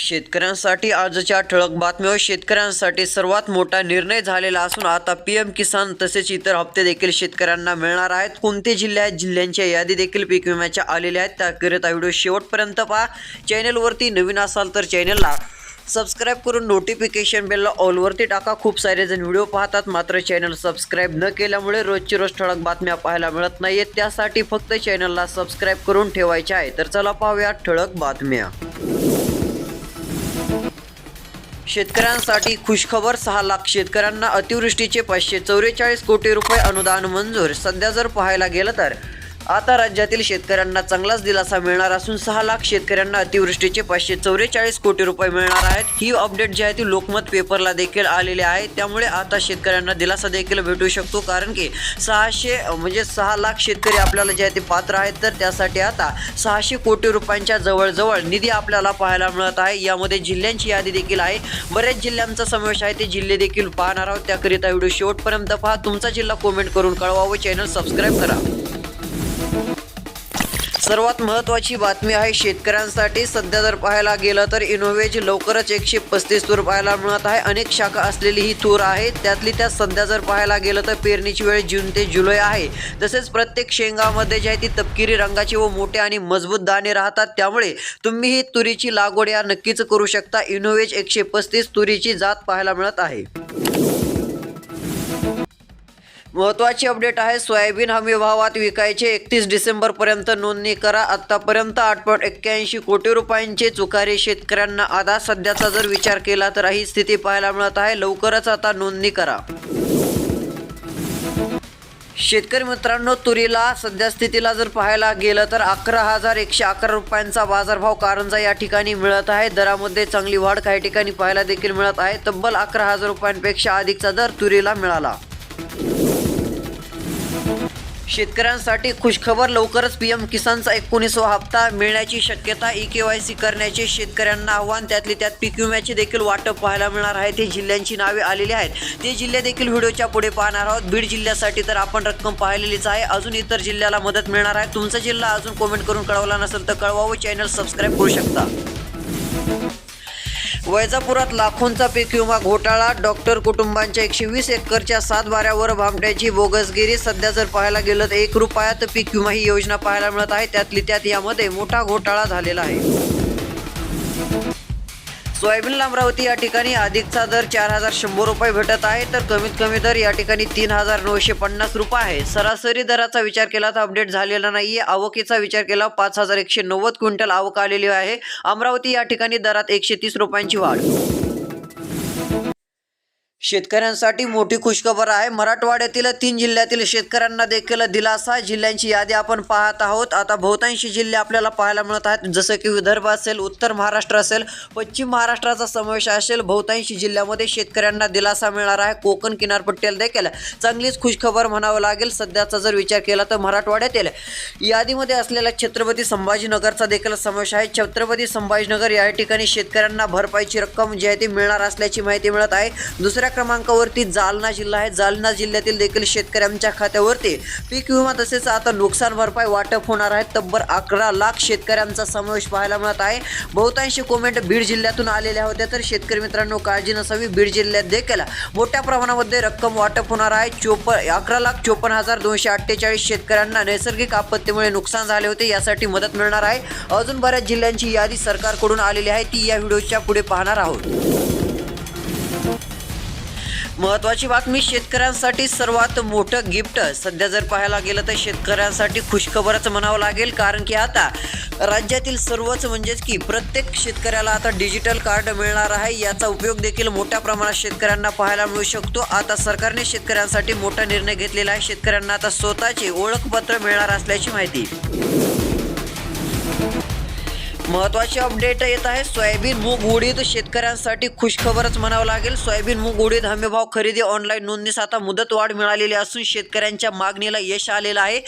शेतकऱ्यांसाठी आजच्या ठळक बातम्यावर शेतकऱ्यांसाठी सर्वात मोठा निर्णय झालेला असून आता पी एम किसान तसेच इतर हप्ते देखील शेतकऱ्यांना मिळणार आहेत. कोणते जिल्हे आहेत? जिल्ह्यांच्या यादी देखील पीक विम्याच्या आलेल्या आहेत. त्याकरिता व्हिडिओ शेवटपर्यंत पहा. चॅनलवरती नवीन असाल तर चॅनलला सबस्क्राईब करून नोटिफिकेशन बेलला ऑलवरती टाका. खूप सारे जण व्हिडिओ पाहतात. मात्र चॅनल सबस्क्राईब न केल्यामुळे रोजची रोज ठळक बातम्या पाहायला मिळत नाहीयेत. त्यासाठी फक्त चॅनलला सबस्क्राईब करून ठेवायचे आहे. तर चला पाहूया ठळक बातम्या. शेतकऱ्यांसाठी खुशखबर सहा लाख शेतकऱ्यांना अतिवृष्टीचे पाचशे चौवेचाळीस कोटी रुपये अनुदान मंजूर. सध्या जर पाहायला गेलं तर आता राज्यातील शेतकऱ्यांना चांगलाच दिलासा मिळणार असून सहा लाख शेतकऱ्यांना अतिवृष्टीचे पाचशे चौवेचाळीस कोटी रुपये मिळणार आहेत. ही अपडेट जी आहे ती लोकमत पेपरला देखील आलेली आहे. त्यामुळे आता शेतकऱ्यांना दिलासा देखील भेटू शकतो. कारण की सहाशे म्हणजे सहा लाख शेतकरी आपल्याला जे आहे ते पात्र आहेत. तर त्यासाठी आता सहाशे कोटी रुपयांच्या जवळजवळ निधी आपल्याला पाहायला मिळत आहे. यामध्ये जिल्ह्यांची यादी देखील आहे. बरेच जिल्ह्यांचा समावेश आहे. ते जिल्हे देखील पाहणार आहोत. त्याकरिता व्हिडिओ शेवटपर्यंत पहा. तुमचा जिल्हा कमेंट करून कळवा व चॅनल सबस्क्राईब करा. सर्वात महत्त्वाची बातमी आहे शेतकऱ्यांसाठी सध्या जर पाहायला गेलं तर इनोव्हेज लवकरच एकशे पस्तीस तूर पाहायला मिळत आहे. अनेक शाखा असलेली ही तूर आहे. त्यातली त्यात सध्या जर पाहायला गेलं तर पेरणीची वेळ जून ते जुलै आहे. तसेच प्रत्येक शेंगामध्ये जी आहे ती तपकिरी रंगाची व मोठे आणि मजबूत दाणे राहतात. त्यामुळे तुम्ही ही तुरीची लागवड या नक्कीच करू शकता. इनोव्हेज एकशे पस्तीस तुरीची जात पाहायला मिळत आहे. महत्त्वाची अपडेट आहे सोयाबीन हमी भावात विकायचे एकतीस डिसेंबरपर्यंत नोंदणी करा. आत्तापर्यंत आठ पॉईंट एक्क्याऐंशी कोटी रुपयांचे चुकारे शेतकऱ्यांना आता सध्याचा जर विचार केला तर ही स्थिती पाहायला मिळत आहे. लवकरच आता नोंदणी करा. शेतकरी मित्रांनो तुरीला सध्या स्थितीला जर पाहायला गेलं तर अकरा हजार एकशे अकरा रुपयांचा बाजारभाव कारंजा या ठिकाणी मिळत आहे. दरामध्ये चांगली वाढ काही ठिकाणी पाहायला देखील मिळत आहे. तब्बल अकरा हजार रुपयांपेक्षा अधिकचा दर तुरीला मिळाला. शेतकऱ्यांसाठी खुशखबर लवकरच पीएम किसानचा एकोणीसवा हप्ता मिळण्याची शक्यता ई के वाय सी करण्याचे शेतकऱ्यांना आव्हान. त्यातली त्यात पीक विम्याचे देखील वाटप पाहायला मिळणार आहे. ते जिल्ह्यांची नावे आलेली आहेत. ते जिल्हे देखील व्हिडिओच्या पुढे पाहणार आहोत. बीड जिल्ह्यासाठी तर आपण रक्कम पाहिलेलीच आहे. अजून इतर जिल्ह्याला मदत मिळणार आहे. तुमचा जिल्हा अजून कमेंट करून कळवला नसेल तर कळवा व चॅनल सबस्क्राईब करू शकता. वैजापुरात लाखोंचा पीक विमा घोटाळा. डॉक्टर कुटुंबांच्या एकशे वीस एकरच्या सात बाऱ्यावर भामट्याची बोगसगिरी. सध्या जर पाहायला गेलं तर एक रुपयात पीक विमा ही योजना पाहायला मिळत आहे. त्यातली त्यात यामध्ये मोठा घोटाळा झालेला आहे. सोयाबीन अमरावती या ठिकाणी अधिकचा दर चार हजार शंभर रुपये भेटत आहे तर कमीत कमी दर या ठिकाणी तीन हजार नऊशे पन्नास रुपये आहे. सरासरी दराचा विचार केला तर अपडेट झालेला नाही आहे आवकीचा विचार केला पाच हजार एकशे नव्वद क्विंटल आवक आलेली आहे. अमरावती या ठिकाणी दरात एकशे तीस रुपयांची वाढ शेतकऱ्यांसाठी मोठी खुशखबर आहे. मराठवाड्यातील तीन जिल्ह्यातील शेतकऱ्यांना देखील दिलासा. जिल्ह्यांची यादी आपण पाहत आहोत. आता बहुतांशी जिल्हे आपल्याला पाहायला मिळत आहेत. जसं की विदर्भ असेल उत्तर महाराष्ट्र असेल पश्चिम महाराष्ट्राचा समावेश असेल बहुतांशी जिल्ह्यामध्ये शेतकऱ्यांना दिलासा मिळणार आहे. कोकण किनारपट्टीला देखील चांगलीच खुशखबर म्हणावं लागेल. सध्याचा जर विचार केला तर मराठवाड्यातील यादीमध्ये असलेल्या छत्रपती संभाजीनगरचा देखील समावेश आहे. छत्रपती संभाजीनगर या ठिकाणी शेतकऱ्यांना भरपाईची रक्कम जी आहे ती मिळणार असल्याची माहिती मिळत आहे. दुसऱ्या क्रमांकावरती जालना जिल्हा आहे. जालना जिल्ह्यातील देखील शेतकऱ्यांच्या खात्यावरती पीक विमा तसेच आता नुकसान भरपाई वाटप होणार आहे. तब्बल अकरा लाख शेतकऱ्यांचा समावेश पाहायला मिळत आहे. बहुतांशी कोमेंट बीड जिल्ह्यातून आलेल्या होत्या. तर शेतकरी मित्रांनो काळजी नसावी. बीड जिल्ह्यात देखील मोठ्या प्रमाणामध्ये रक्कम वाटप होणार आहे. चोप अकरा लाख चोपन्न हजार दोनशे अठ्ठेचाळीस शेतकऱ्यांना नैसर्गिक आपत्तीमुळे नुकसान झाले होते. यासाठी मदत मिळणार आहे. अजून बऱ्याच जिल्ह्यांची यादी सरकारकडून आलेली आहे. ती या व्हिडिओच्या पुढे पाहणार आहोत. महत्वाची बातमी शेतकऱ्यांसाठी सर्वात मोठं गिफ्ट. सध्या जर पाहायला गेलं तर शेतकऱ्यांसाठी खुशखबरच म्हणावं लागेल कारण की आता राज्यातील सर्वच म्हणजेच की प्रत्येक शेतकऱ्याला आता डिजिटल कार्ड मिळणार आहे. याचा उपयोग देखील मोठ्या प्रमाणात शेतकऱ्यांना पाहायला मिळू शकतो. आता सरकारने शेतकऱ्यांसाठी मोठा निर्णय घेतलेला आहे. शेतकऱ्यांना आता स्वतःचे ओळखपत्र मिळणार असल्याची माहिती. महत्वाची अपडेट येत आहे. सोयाबीन मूग उडीद शेतकऱ्यांसाठी खुशखबरच म्हणावं लागेल. सोयाबीन मूग उडीद हमीभाव खरेदी ऑनलाईन नोंदणीस आता मुदत वाढ मिळालेली असून शेतकऱ्यांच्या मागणीला यश आलेलं आहे.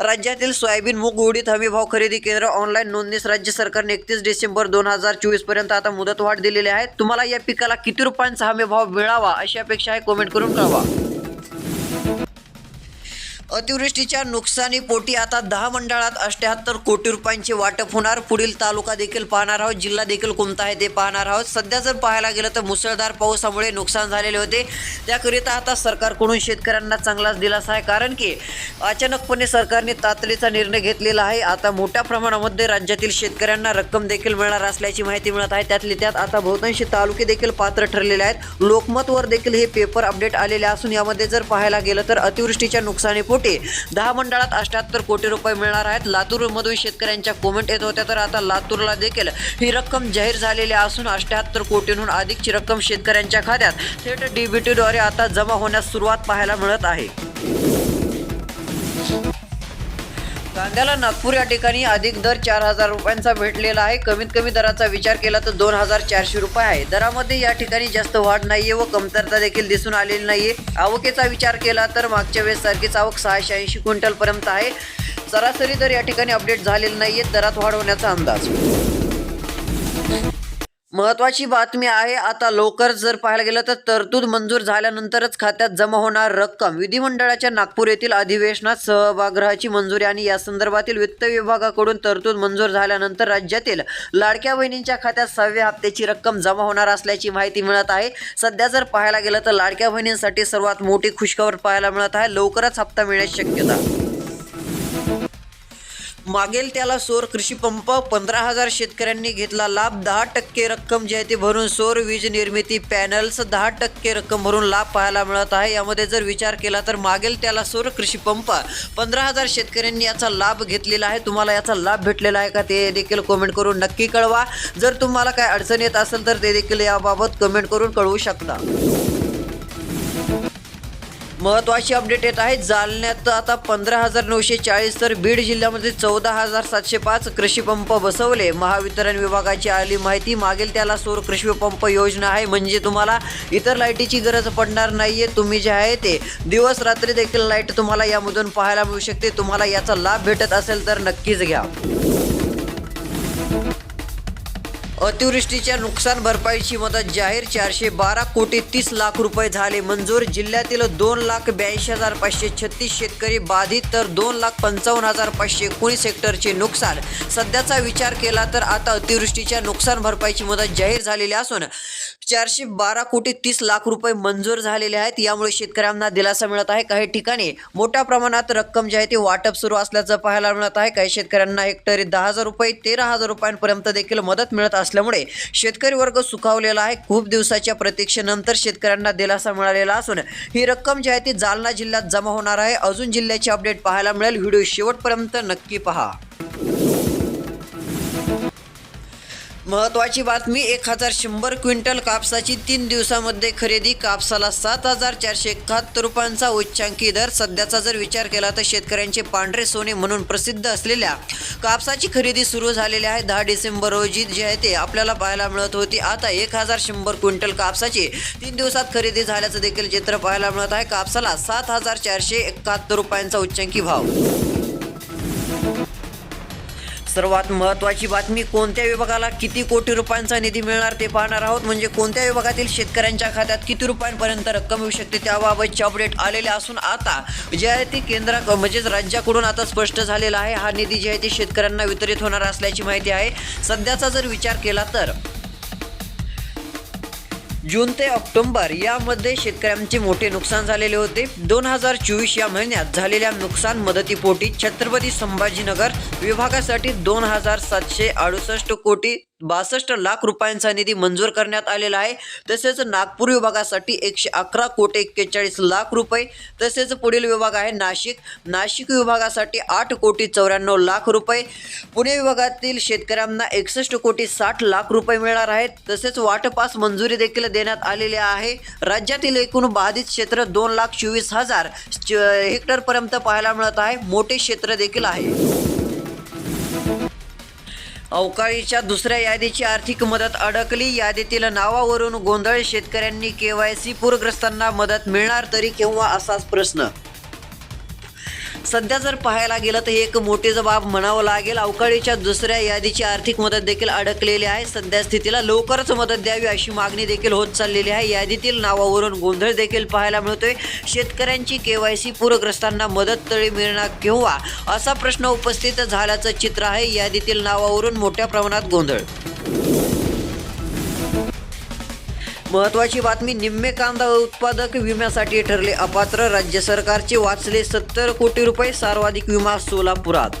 राज्यातील सोयाबीन मूग उडीद हमीभाव खरेदी केंद्र ऑनलाईन नोंदणीस राज्य सरकारने एकतीस डिसेंबर दोन हजार चोवीसपर्यंत आता मुदत वाढ दिलेली आहे. तुम्हाला या पिकाला किती रुपयांचा हमीभाव मिळावा अशी अपेक्षा आहे. कमेंट करून कळवा. अतिवृष्टीच्या नुकसानीपोटी आता दहा मंडळात अष्ट्याहत्तर कोटी रुपयांचे वाटप होणार. पुढील तालुका देखील पाहणार आहोत जिल्हा देखील कोणता आहे ते पाहणार आहोत. सध्या जर पाहायला गेलं तर मुसळधार पावसामुळे नुकसान झालेले होते. त्याकरिता आता सरकारकडून शेतकऱ्यांना चांगलाच दिलासा आहे कारण की अचानकपणे सरकारने तातडीचा निर्णय घेतलेला आहे. आता मोठ्या प्रमाणामध्ये राज्यातील शेतकऱ्यांना रक्कम देखील मिळणार असल्याची माहिती मिळत आहे. त्यातली त्यात आता बहुतांशी तालुके देखील पात्र ठरलेले आहेत. लोकमतवर देखील हे पेपर अपडेट आलेले असून यामध्ये जर पाहायला गेलं तर अतिवृष्टीच्या नुकसानीपोट दहा मंडळात अष्ट्याहत्तर कोटी रुपये मिळणार आहेत. लातूरमधून शेतकऱ्यांच्या कोमेंट येत होत्या तर आता लातूरला देखील ही रक्कम जाहीर झालेली असून अष्ट्याहत्तर कोटींहून अधिकची रक्कम शेतकऱ्यांच्या खात्यात. थेट डीबीटीद्वारे आता जमा होण्यास सुरुवात पाहायला मिळत आहे. कांद्याला नागपूर या ठिकाणी अधिक दर चार हजार रुपयांचा भेटलेला आहे. कमीत कमी दराचा विचार केला तर दोन हजार चारशे रुपये आहे. दरामध्ये या ठिकाणी जास्त वाढ नाहीये व कमतरता देखील दिसून आलेली नाहीये. आवकेचा विचार केला तर मागच्या वेळेस सारखीच आवक सहाशे ऐंशी क्विंटल पर्यंत आहे. सरासरी दर या ठिकाणी अपडेट झालेले नाहीये. दरात वाढ होण्याचा अंदाज. महत्वाची बातमी आहे आता लवकर जर पाहायला गेलं तर तरतूद मंजूर झाल्यानंतरच खात्यात जमा होणार रक्कम. विधिमंडळाच्या नागपूर येथील अधिवेशनात सहभागृहाची मंजुरी आणि या संदर्भातील वित्त विभागाकडून तरतूद मंजूर झाल्यानंतर राज्यातील लाडक्या बहिणींच्या खात्यात सहाव्या हप्त्याची रक्कम जमा होणार असल्याची माहिती मिळत आहे. सध्या जर पाहायला गेलं तर लाडक्या बहिणींसाठी सर्वात मोठी खुशखबर पाहायला मिळत आहे. लवकरच हप्ता मिळण्याची शक्यता. मागेल त्याला सौर कृषी पंप पंधरा हजार शेतकऱ्यांनी घेतला लाभ दहा टक्के रक्कम जी आहे ती भरून सौर वीज निर्मिती पॅनल्स दहा टक्के रक्कम भरून लाभ पाहायला मिळत आहे. यामध्ये जर विचार केला तर मागेल त्याला सौर कृषी पंप पंधरा हजार शेतकऱ्यांनी याचा लाभ घेतलेला आहे. तुम्हाला याचा लाभ भेटलेला आहे का ते देखील कमेंट करून नक्की कळवा. जर तुम्हाला काय अडचण येत असेल तर ते देखील याबाबत कमेंट करून कळवू शकता. महत्वाची अपडेट येत आहे. जालन्यात आता पंधरा हजार नऊशे चाळीस तर बीड जिल्ह्यामध्ये चौदा हजार सातशे पाच कृषीपंप बसवले. महावितरण विभागाची आली माहिती. मागेल त्याला सौर कृषीपंप योजना आहे. म्हणजे तुम्हाला इतर लाईटीची गरज पडणार नाहीये. तुम्ही जे आहे ते दिवस रात्री देखील लाइट तुम्हाला यामधून पाहायला मिळू शकते. तुम्हाला याचा लाभ भेटत असेल तर नक्कीच घ्या. अतिवृष्टीच्या नुकसान भरपाईची मदत जाहीर. चारशे बारा कोटी तीस लाख रुपये झाले मंजूर. जिल्ह्यातील दोन लाख ब्याऐंशी हजार पाचशे छत्तीस शेतकरी बाधित तर दोन लाख पंचावन्न हजार पाचशे एकोणीस हेक्टरचे नुकसान. सध्याचा विचार केला तर आता अतिवृष्टीच्या नुकसान भरपाईची मदत जाहीर झालेली असून चारशे बारा कोटी तीस लाख रुपये मंजूर झालेले आहेत. यामुळे शेतकऱ्यांना दिलासा मिळत आहे. काही ठिकाणी मोठ्या प्रमाणात रक्कम जी आहे ती वाटप सुरू असल्याचं पाहायला मिळत आहे. काही शेतकऱ्यांना हेक्टरी दहा हजार रुपये तेरा हजार रुपयांपर्यंत देखील मदत मिळत असल्यामुळे शेतकरी वर्ग सुखावलेला आहे. खूप दिवसाच्या प्रतीक्षेनंतर शेतकऱ्यांना दिलासा मिळालेला असून ही रक्कम जी आहे ती जालना जिल्ह्यात जमा होणार आहे. अजून जिल्ह्याची अपडेट पाहायला मिळेल. व्हिडिओ शेवटपर्यंत नक्की पहा. महत्वाची बातमी एक हजार शंभर क्विंटल कापसाची तीन दिवसामध्ये खरेदी कापसाला सात हजार चारशे एकाहत्तर रुपयांचा उच्चांकी दर. सध्याचा जर विचार केला तर शेतकऱ्यांचे पांढरे सोने म्हणून प्रसिद्ध असलेल्या कापसाची खरेदी सुरू झालेली आहे. दहा डिसेंबर रोजी जे आहे ते आपल्याला पाहायला मिळत होती. आता एक हजार शंभर क्विंटल कापसाची तीन दिवसात खरेदी झाल्याचं देखील चित्र पाहायला मिळत आहे. कापसाला सात हजार चारशे एकाहत्तर रुपयांचा उच्चांकी भाव. सर्वात महत्त्वाची बातमी कोणत्या विभागाला किती कोटी रुपयांचा निधी मिळणार ते पाहणार आहोत. म्हणजे कोणत्या विभागातील शेतकऱ्यांच्या खात्यात किती रुपयांपर्यंत रक्कम येऊ शकते त्याबाबतचे अपडेट आलेले असून आता जे आहे ते केंद्रा म्हणजेच राज्याकडून आता स्पष्ट झालेला आहे. हा निधी जे आहे ते शेतकऱ्यांना वितरित होणार असल्याची माहिती आहे. सध्याचा जर विचार केला तर जून ते ऑक्टोबर यामध्ये शेतकऱ्यांचे मोठे नुकसान झालेले होते. दोन हजार चोवीस या महिन्यात झालेल्या नुकसान मदतीपोटी छत्रपती संभाजीनगर विभागासाठी दोन हजार सातशे अडुसष्ट कोटी बासष्ट लाख रुपयांचा निधी मंजूर करण्यात आलेला आहे. तसेच नागपूर विभागासाठी एकशे अकरा कोटी एक्केचाळीस लाख रुपये. तसेच पुढील विभाग आहे नाशिक. नाशिक विभागासाठी आठ कोटी चौऱ्याण्णव लाख रुपये. पुणे विभागातील शेतकऱ्यांना एकसष्ट कोटी साठ लाख रुपये मिळणार आहेत. तसेच वाटपास मंजुरी देखील देण्यात आलेली आहे. राज्यातील एकूण बाधित क्षेत्र दोन लाख चोवीस हजार हेक्टरपर्यंत पाहायला मिळत आहे. मोठे क्षेत्र देखील आहे. अवकाळीच्या दुसऱ्या यादीची आर्थिक मदत अडकली. यादीतील नावावरून गोंधळ शेतकऱ्यांनी केवायसी पूरग्रस्तांना मदत मिळणार तरी केव्हा असाच प्रश्न? सध्या जर पाहायला गेलं तर एक मोठी जबाब म्हणावं लागेल. अवकाळीच्या दुसऱ्या यादीची आर्थिक मदत देखील अडकलेली आहे. सध्या स्थितीला लवकरच मदत द्यावी अशी मागणी देखील होत चाललेली आहे. यादीतील नावावरून गोंधळ देखील पाहायला मिळतोय. शेतकऱ्यांची केवायसी पूरग्रस्तांना मदत तळी मिळणार केव्हा? असा प्रश्न उपस्थित झाल्याचं चित्र आहे. यादीतील नावावरून मोठ्या प्रमाणात गोंधळ महत्वाची बातमी निम्मे कांदा उत्पादक विम्यासाठी ठरले अपात्र. राज्य सरकारचे वाचले सत्तर कोटी रुपये सर्वाधिक विमा सोलापुरात.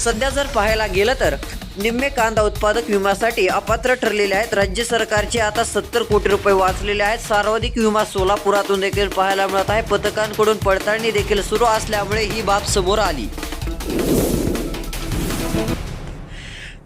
सध्या जर पाहायला गेलं तर निम्मे कांदा उत्पादक विम्यासाठी अपात्र ठरलेले आहेत. राज्य सरकारचे आता सत्तर कोटी रुपये वाचलेले आहेत. सर्वाधिक विमा सोलापुरातून देखील पाहायला मिळत आहे. पथकांकडून पडताळणी देखील सुरू असल्यामुळे ही बाब समोर आली.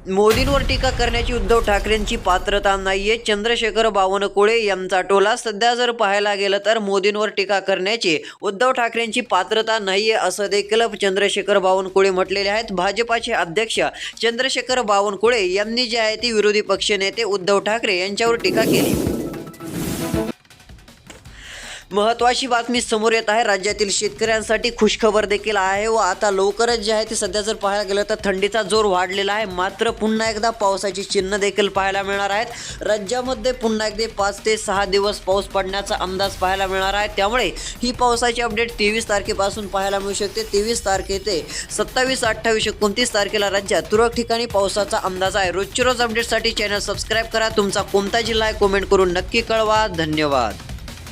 मोदींवर टीका करण्याची उद्धव ठाकरेंची पात्रता नाहीये. चंद्रशेखर बावनकुळे यांचा टोला सध्या जर पाहायला गेलं तर मोदींवर टीका करण्याची उद्धव ठाकरेंची पात्रता नाहीये असं देखील चंद्रशेखर बावनकुळे म्हटलेले आहेत. भाजपाचे अध्यक्ष चंद्रशेखर बावनकुळे यांनी जे आहे ती विरोधी पक्षनेते उद्धव ठाकरे यांच्यावर टीका केली. महत्वाची बातमी समोर येत आहे. राज्यातील शेतकऱ्यांसाठी खुशखबर देखील आहे व आता लवकरच जे आहे ते सध्या जर पाहायला गेलं तर थंडीचा जोर वाढलेला आहे. मात्र पुन्हा एकदा पावसाची चिन्ह देखील पाहायला मिळणार आहेत. राज्यामध्ये पुन्हा एकदा पाच ते सहा दिवस पाऊस पडण्याचा अंदाज पाहायला मिळणार आहे. त्यामुळे ही पावसाची अपडेट तेवीस तारखेपासून पाहायला मिळू शकते. तेवीस तारखे ते सत्तावीस अठ्ठावीस एकोणतीस तारखेला राज्यात तुरळक ठिकाणी पावसाचा अंदाज आहे. रोजच्या रोज अपडेटसाठी चॅनल सबस्क्राईब करा. तुमचा कोणता जिल्हा आहे कमेंट करून नक्की कळवा. धन्यवाद.